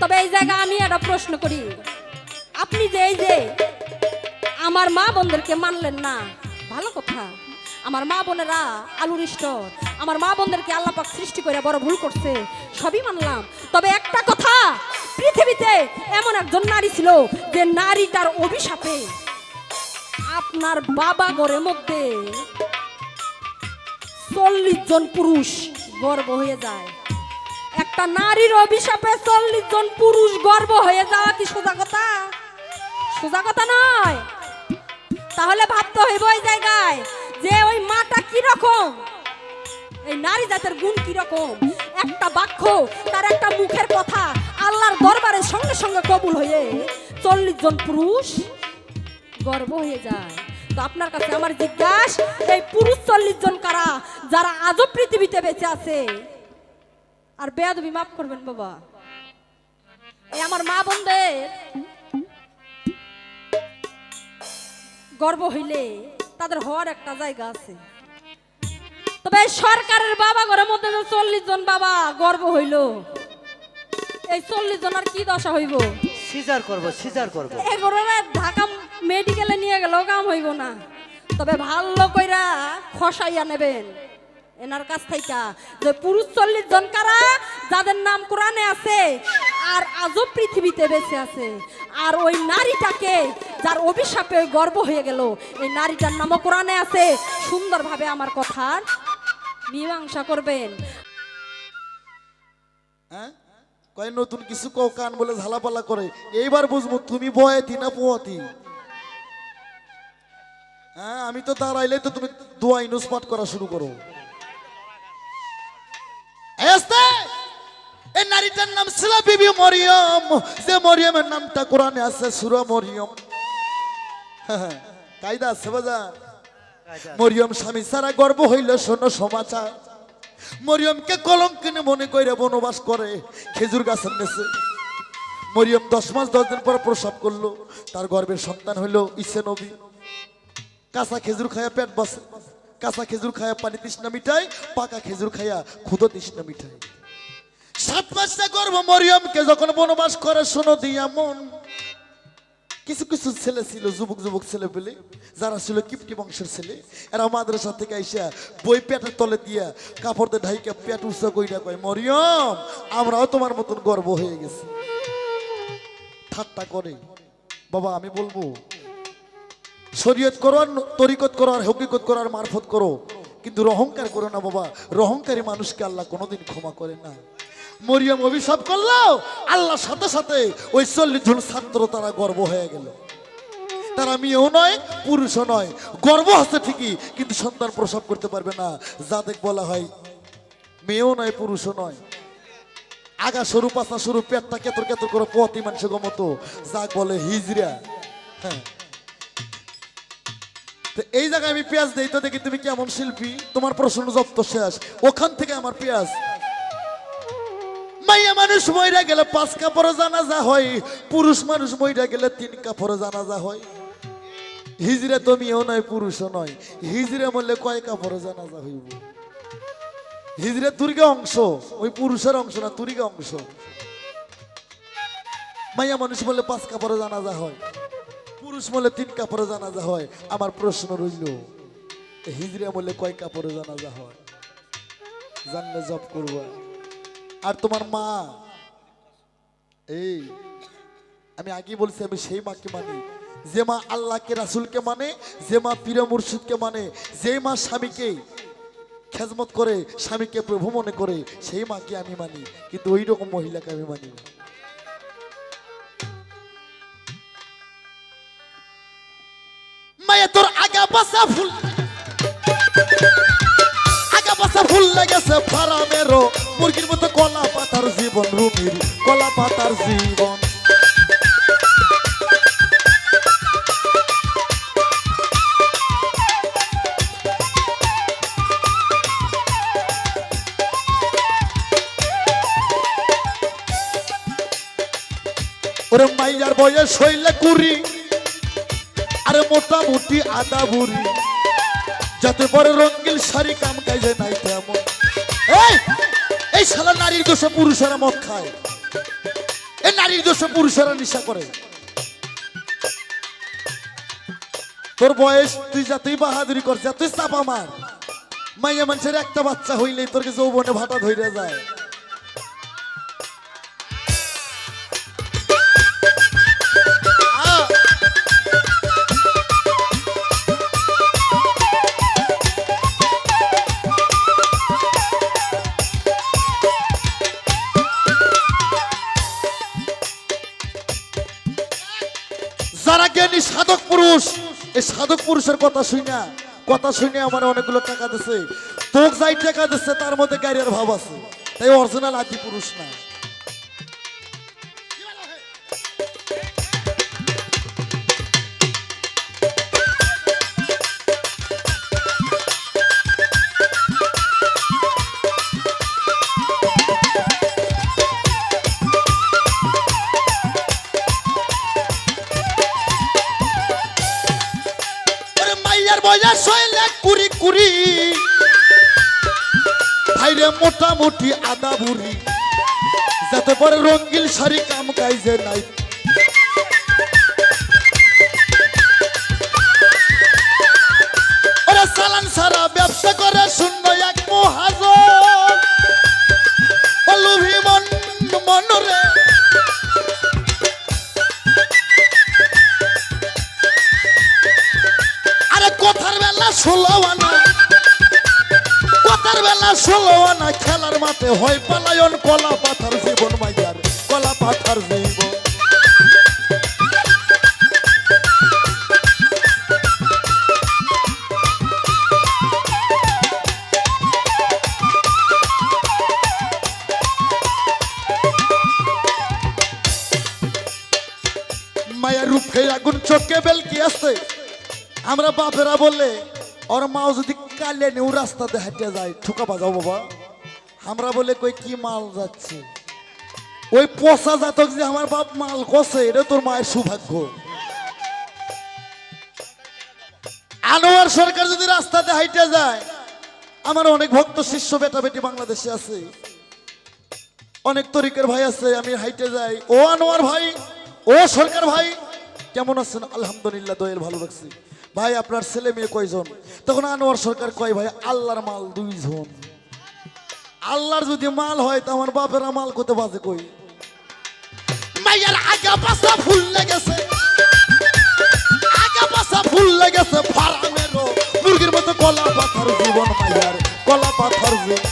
তবে এই জায়গায় আমি একটা প্রশ্ন করি। আপনি যে এই যে আমার মা বোনদেরকে মানলেন না, ভালো কথা। আমার মা বোনেরা আলুর স্টোর, আমার মা বোনদেরকে আল্লাপাক সৃষ্টি করে বড় ভুল করছে, সবই মানলাম। তবে একটা কথা, পৃথিবীতে এমন একজন নারী ছিল যে নারীটার অভিশাপে আপনার বাবা ঘরের মধ্যে চল্লিশ জন পুরুষ গর্ব হয়ে যায়। একটা নারীর অভিশাপে চল্লিশ জন পুরুষ গর্ব হয়ে যাওয়া কি সোজা কথা? সোজা কথা নয়। তাহলে ভাবতে হইব ওই জায়গায় যে ওই মাটা কি রকম? এই নারী জাতের গুণ কি রকম? একটা বাক্য, তার একটা মুখের কথা আল্লাহর দরবারে সঙ্গে সঙ্গে কবুল হয়ে চল্লিশ জন পুরুষ গর্ব হয়ে যায়। তো আপনার কাছে আমার জিজ্ঞাসা, এই পুরুষ চল্লিশ জন কারা, যারা আজও পৃথিবীতে বেঁচে আছে? আর বেয়াদবি মাফ করবেন বাবা। এই আমার মা বোনদের গর্ব হইলে তাদের হওয়ার একটা জায়গা আছে। তবে সরকারের বাবা ঘরের মধ্যে যে চল্লিশ জন বাবা গর্ব হইল এই চল্লিশ জনের কি দশা হইব? সিজার করব সিজার করব। এগুলোরে ঢাকা মেডিকেলে নিয়ে গেলেও কাম হইব না। তবে ভালো কইরা খসাইয়া নেবেন। এনার কাছ থেকে। যে পুরুষ চল্লিশ জন কারা, যাদের নাম কোরআনে আছে, আর আজও পৃথিবীতে বেঁচে আছে। আর ওই নারীটাকে, যার অভিশাপে ওই গর্ব হয়ে গেল, এই নারীটার নামও কোরআনে আছে। সুন্দরভাবে আমার কথার মীমাংসা করবেন। হ্যাঁ? কয় নতুন কিছু কও কান বলে ঝালাপালা করে। এইবার বুঝব তুমি বয়াতি না পোয়াতি। হ্যাঁ আমি তো দাঁড়াইলে তো তুমি দোয়া ইনুস পাঠ করা শুরু করো। এস্তে? এই নারীটার নাম ছিল বিবি মরিয়ম। যে মরিয়মের নামটা কোরআনে আছে সুরা মরিয়ম। কায়দা আছে বাজার? মরিয়ম স্বামী সারা গর্ব হইল শোনো সমাচার। মরিয়মকে কলঙ্কিনী মনে কইরা বনবাস করে খেজুর গাছের নেছে মরিয়ম দশ মাস দশ দিন পর প্রসব করল। তার গর্ভের সন্তান হইল ইসে নবী। কাঁচা খেজুর খায়া পেট বসে। কাঁচা খেজুর খায়া পানি তৃষ্ণা মিঠাই, পাকা খেজুর খায়া ক্ষুদ তৃষ্ণা মিঠাই। সাত মাসটা গর্ভ মরিয়মকে যখন বনবাস করে, শোনো দিয়া মন। কিছু কিছু ছেলে ছিল, যুবক যুবক ছেলে পেলে যারা ছিল কিপটি বংশের ছেলে, এরা মাদ্রাসা থেকে আইসা বই পেটের তলে দিয়া কাপড় দিয়ে ঢাইকা পেট উৎসা কইরা কয়, মরিয়ম, আমরাও তোমার মতন গর্ব হয়ে গেছি। ঠাট্টা করে। বাবা, আমি বলব শরীয়ত করো আর তরিকত করো আর হকিকত করো আর মারফত করো। কিন্তু রহংকার করো না বাবা। রহংকারী মানুষকে আল্লাহ কোনোদিন ক্ষমা করে না। মরিয়ম অভিশাপ করল আল্লাহর সাথে সাথে ওই চল্লিশ জন ছাত্র তারা গর্ব হয়ে গেল। তারা মেয়েও নয়, পুরুষও নয়। গর্ব হচ্ছে ঠিকই, কিন্তু সন্তান প্রসব করতে পারবে না। যাদের বলা হয়, মেয়েও নয়, পুরুষও নয়। আগা সরু, পাতা সরু, পেটটা কেতর কেতর করে পতি মানুষের মতো যাক বলে হিজরা হ্যাঁ। তো এই জায়গায় আমি পেঁয়াজ দেই, তো দেখি তুমি কেমন শিল্পী? তোমার প্রশ্ন জব্দ শেষ। ওখান থেকে আমার পেঁয়াজ। মাইয়া মানুষ মইরা গেলে পাঁচ কাপড়ে জানাজা হয়। পুরুষ মানুষ মইরা গেলে তিন কাপড়ে জানাজা হয়। হিজরা তো মেয়েও নয়, পুরুষও নয়। হিজরা বললে কয় কাপড়ে জানাজা হইব? হিজরা তুরিকে অংশ, ওই পুরুষের অংশ না তুরিকে অংশ। মাইয়া মানুষ বললে পাঁচ কাপড়ে জানাজা হয়। পুরুষ বলে তিন কাপড়ে জানাজা হয়, আমার প্রশ্ন রইল হিজরা বললে কয় কাপড়ে জানাজা হয়? জানলে জব করবা। আর তোমার মা? এই, আমি আগে বলছি, আমি সেই মাকে মানি। যে মা আল্লাহকে, রাসুলকে মানে যে মা পীর মুর্শিদকে মানে যে মা স্বামীকে খেজমত করে, স্বামীকে প্রভু মনে করে, সেই মাকে আমি মানি। কিন্তু ওই রকম মহিলাকে আমি মানি না। পাশা ফুল। আগা বসা ফুল লেগেছে ফারামেরও। মুরগির মতো কলা পাতার জীবন রুমির, কলা পাতার জীবন। মোটামুটি আদা বুড়ি। যাতে বড় রঙ্গিল শাড়ি কাম কাজে নাই তেমন। এই এই শালা নারীর দোষে পুরুষেরা মদ খায়। এ নারীর দোষে পুরুষেরা নিশা করে। তোর বয়স, তুই যতই বাহাদুরি কর যতই চাপা মার। মাইয়া মানুষের একটা বাচ্চা হইলে তোর যৌবনে ভাটা ধইরে যায়। যারা জ্ঞানী সাধক পুরুষ, এই সাধক পুরুষের কথা শুনে কথা শুনে আমার অনেকগুলো টাকা দিছে। তোক যাই টাকা দিচ্ছে তার মধ্যে গাড়ির ভাব আছে। তাই অরিজিনাল আদি পুরুষ না মাইয়ার বয়স হইলে কুড়ি কুড়ি ভাইরে মোটামুটি আদা বুড়ি, যাতে পরে রঙ্গিল শাড়ি কাম কাইজে নাই। সালান সারা ব্যবসা করে শূন্য এক মন মনরে ষোলো আনা কথার বেলা ষোলো আনা খেলার মাঠে হয় পালায়ন কলা পাথার জীবন মাইয়ার, কলা পাথার জীবন। মায়ের রূপে আগুন চোখে বেলকি আছে। আমরা বাপেরা বললে ওর মাও যদি কালে নেউ রাস্তাতে হেঁটে যায় ঠুকা বাজাও বাবা আমরা বলে কই কি মাল যাচ্ছে ওই পচা জাতক যে আমার বাপ মাল কষে এটা তোর মায়ের সৌভাগ্য আনোয়ার সরকার যদি রাস্তাতে হাইটে যায় আমার অনেক ভক্ত শিষ্য বেটা বেটি বাংলাদেশে আছে অনেক তরিকের ভাই আছে আমি হাইটে যাই ও আনোয়ার ভাই ও সরকার ভাই কেমন আছেন আলহামদুলিল্লাহ দয়ের ভালো রাখছি ভাই, আপনার ছেলে মেয়ে কয়জন? তখন আনোয়ার সরকার কয়, ভাই, আল্লাহর মাল দুইজন। আল্লাহর যদি মাল হয়, তো আমার বাপের মাল করতে বাজে কই? মাইয়ার আগা পাশা ফুল লেগেছে। আগা পাশা ফুল লেগেছে ফারামেরও। মুরগির মতো কলা পাথর জীবন মাইয়ার, কলা পাথর জীবন।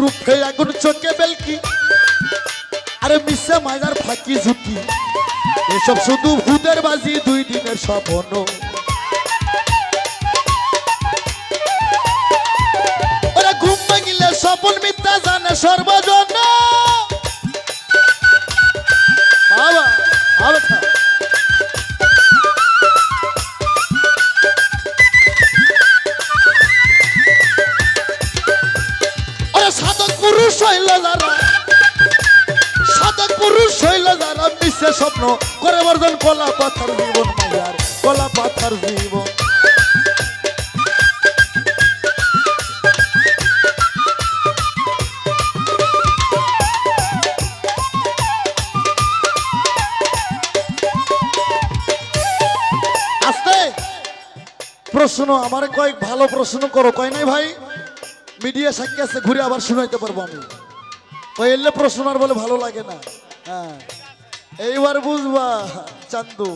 রূপে আগুন চোখে বেলকি। আরে মিশে মায়ার ফাঁকি ঝুঁকি। এসব শুধু ভূতের বাজি, দুই দিনের স্বপ্ন। ওরা ঘুম ভাঙিলে স্বপন মিথ্যা জানে সর্বজন। প্রশ্ন আমার কয়েক ভালো প্রশ্ন করো। কয় নাই ভাই? মিডিয়া সাক্ষী আছে, ঘুরে আবার শুনাইতে পারব আমি। ওই এলে প্রশ্ন আর বলে ভালো লাগে না। হ্যাঁ। এইবার বুঝবা, চান্দু।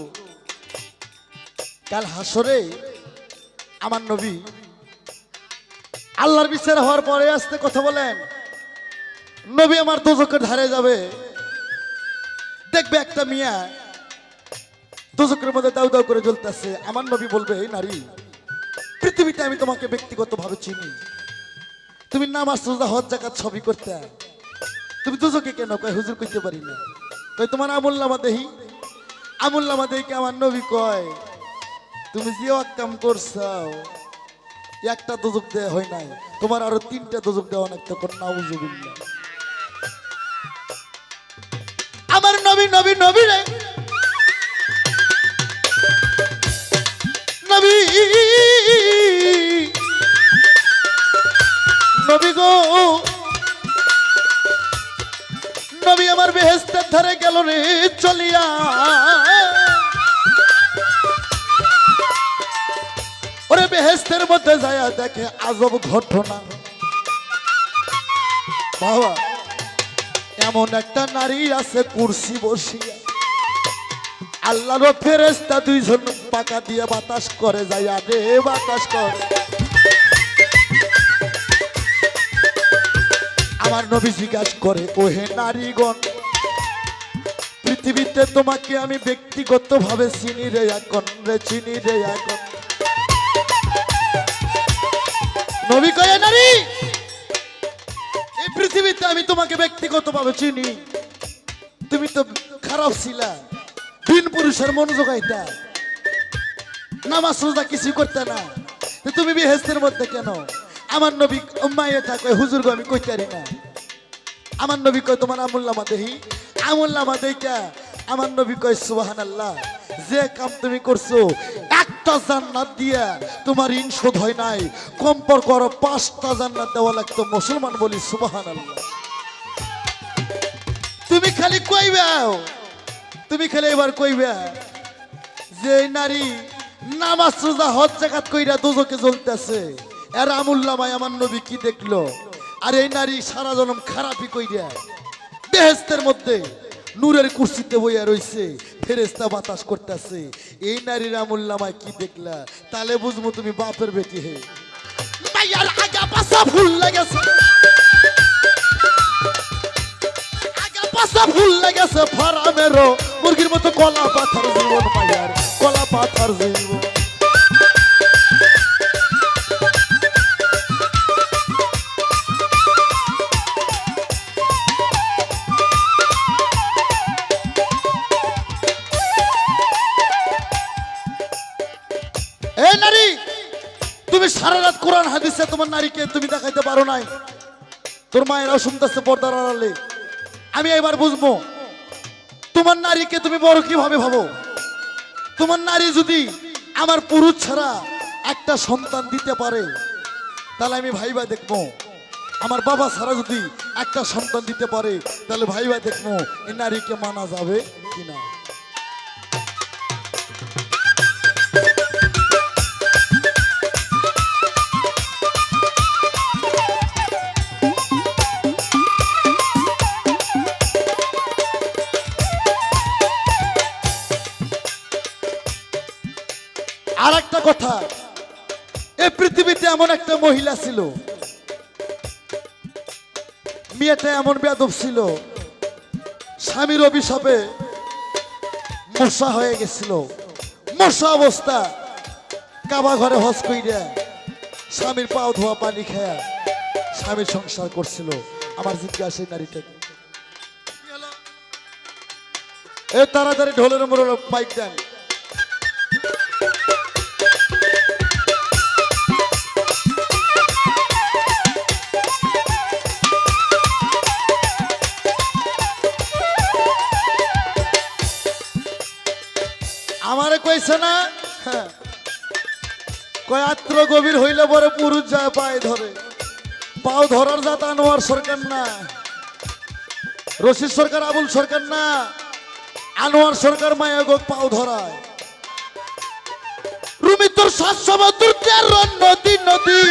কাল হাসরে আমার নবী আল্লাহর বিচার হওয়ার পরে আসতে কথা বলেন। নবী আমার দুজকের ধারে যাবে। দেখবে একটা মিয়া দুজকের মধ্যে দাউ দাউ করে জ্বলতেছে। আমার নবী বলবে, এই নারী পৃথিবীতে আমি তোমাকে ব্যক্তিগতভাবে চিনি। তুমি নামাজ সোজা হজ জাকাত ছবি করতে। তুমি দুজকে কেন? কয়, হুজুর কইতে পারি না। কই তোমার আমুল্লামা দেহি? আমুল্লামা দেহিকে আমার নবী কয়, তুমি যে কাম করছাও, একটা দুজক দেয়া হয় নাই। তোমার আরও তিনটা দুজক দেওয়া অনেক তখন নাউজুবিল্লাহ। আমার নবী নবী নবী রে। নবী। নবী গো। নবী আমার বেহেস্তের ধারে গেল রে, চলিয়া। ওরে বেহেস্তের মধ্যে যায় দেখে আজব ঘটনা। বাবা, এমন একটা নারী আছে কুর্সি বসিয়া। আল্লাহর ফেরেস্তা দুইজন পাকা দিয়ে বাতাস করে যায় রে বাতাস করে। আমার নবী জিজ্ঞাসা করে, ওহে নারীগণ, পৃথিবীতে তোমাকে আমি ব্যক্তিগতভাবে চিনি রে এখন রে, চিনি রে এখন। নবী কয়ে, নারী, এই পৃথিবীতে আমি তোমাকে ব্যক্তিগতভাবে চিনি। তুমি তো খারাপ ছিলা, দিন পুরুষের মন জোগাইতা, নামাজ রোজা কিছু করতে না। তুমি বেহেস্তের মধ্যে কেন? আমার নবী মায়ে থাকে হুজুর আমি কইতারি না। আমার নবী কয়, তোমার আমুল্লামা দেহি? আমুল্লামা দেইকা। আমার নবী কয় সুবাহান আল্লাহ যে কাম তুমি করছ, একটা জান্নাত দিয়া তোমার ঋণ শোধ হয় নাই। কম্পর করো, পাঁচটা জান্নাত দেওয়া লাগতো মুসলমান বলি সুবাহান আল্লাহ তুমি খালি কইবে, তুমি খালি এবার কইবে যে নারী নামাজ রোজা, হজ জাকাত কইরা দুজকে জ্বলতেছে। এর আমুল্লামায় আমার নবী কি দেখল? আর এই নারী সারা জনম খারাপই কইরা বেহেস্তের মধ্যে নূরের কুর্সিতে বইয়া রইছে ফেরেস্তা বাতাস করতেছে। এই নারীর আমুল্লামায় কি দেখলা? তাহলে বুঝব তুমি বাপের বেটি হে। মাইয়ার আগা পাশা ফুল লাগেছে। আগা পাশা ফুল লাগেছে ফারামেরও। মুরগির মতো কলা পাথর জীবন মাইয়ার, কলা পাথর জীবন। তোমার নারীকে তুমি দেখাইতে পারো নাই। তোর মায়েরাও শুনতেছে পর্দার আড়ালে। আমি এবার বুঝব, তোমার নারীকে তুমি বড় কীভাবে ভাবো? তোমার নারী যদি আমার পুরুষ ছাড়া একটা সন্তান দিতে পারে, তাহলে আমি ভাইবা দেখব। আমার বাবা ছাড়া যদি একটা সন্তান দিতে পারে, তাহলে ভাইবা দেখব এই নারীকে মানা যাবে কিনা। এই পৃথিবীতে এমন একটা মহিলা ছিল। মেয়েটা এমন বেদব ছিল। স্বামীর অভিশাপে মশা হয়ে গেছিল। মশা অবস্থা। কাবা ঘরে হস কইরা স্বামীর পাও ধোয়া পানি খায়া স্বামীর সংসার করছিল। আমার জিজ্ঞাসা এই নারীটাকে এ তাড়াতাড়ি ঢোলের মোড় মাইক দেন। কয়, আত্র গভীর হইলে পরে পুরুষ যায় পায়ে ধরে। পাও ধরার জাত আনোয়ার সরকার না। রশিদ সরকার, আবুল সরকার না। আনোয়ার সরকার মায়া গো পাও ধরায়। রুমি তোর সাত নদী নদী।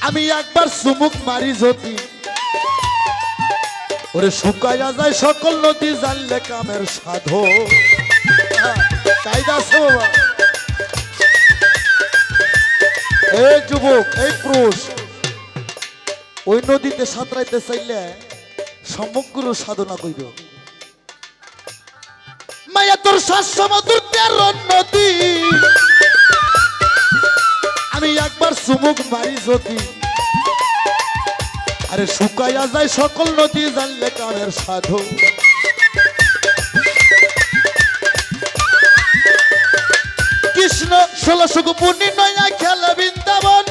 আমি একবার সুমুক মারি যদি। ওরে শুকাইয়া যায় সকল নদী জানলে কামের সাধো। এই যুবক, এই পুরুষ, ওই নদীতে সাঁতরাইতে চাইলে সমগ্র সাধনা কইর মায়া, তোর শ্বাস নদী। আমি একবার সুমুক মারি যদি। আরে শুকাইয়া যায় সকল নদী জানলে কানের সাধু। কৃষ্ণ ষোলশো পূর্ণি নয়া খেল বৃন্দাবন।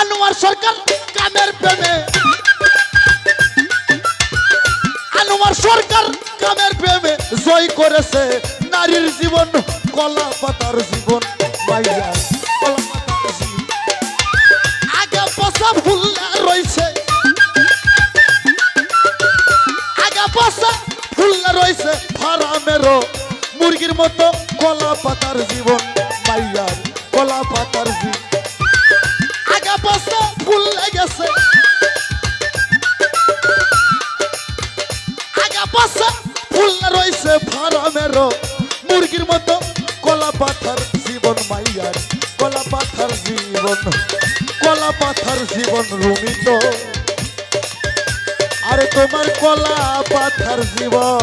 আনোয়ার সরকার কামের প্রেমে জয় করেছে। নারীর জীবন, কলা পাতার জীবন আগে রয়েছে। আগা রয়েছে। মুরগির মতো কলা পাতার জীবন মাইয়ার কলা পাতার জীবন। আগা পচা ফুল লেগেছে। আগা পচা ফুল্লা রয়েছে ফারামের। মুরগির মতো কলা পাথার জীবন মাইয়ার, কলা পাথার জীবন, কলা পাথার জীবন রুমিত। আরে তোমার কলা পাথার জীবন।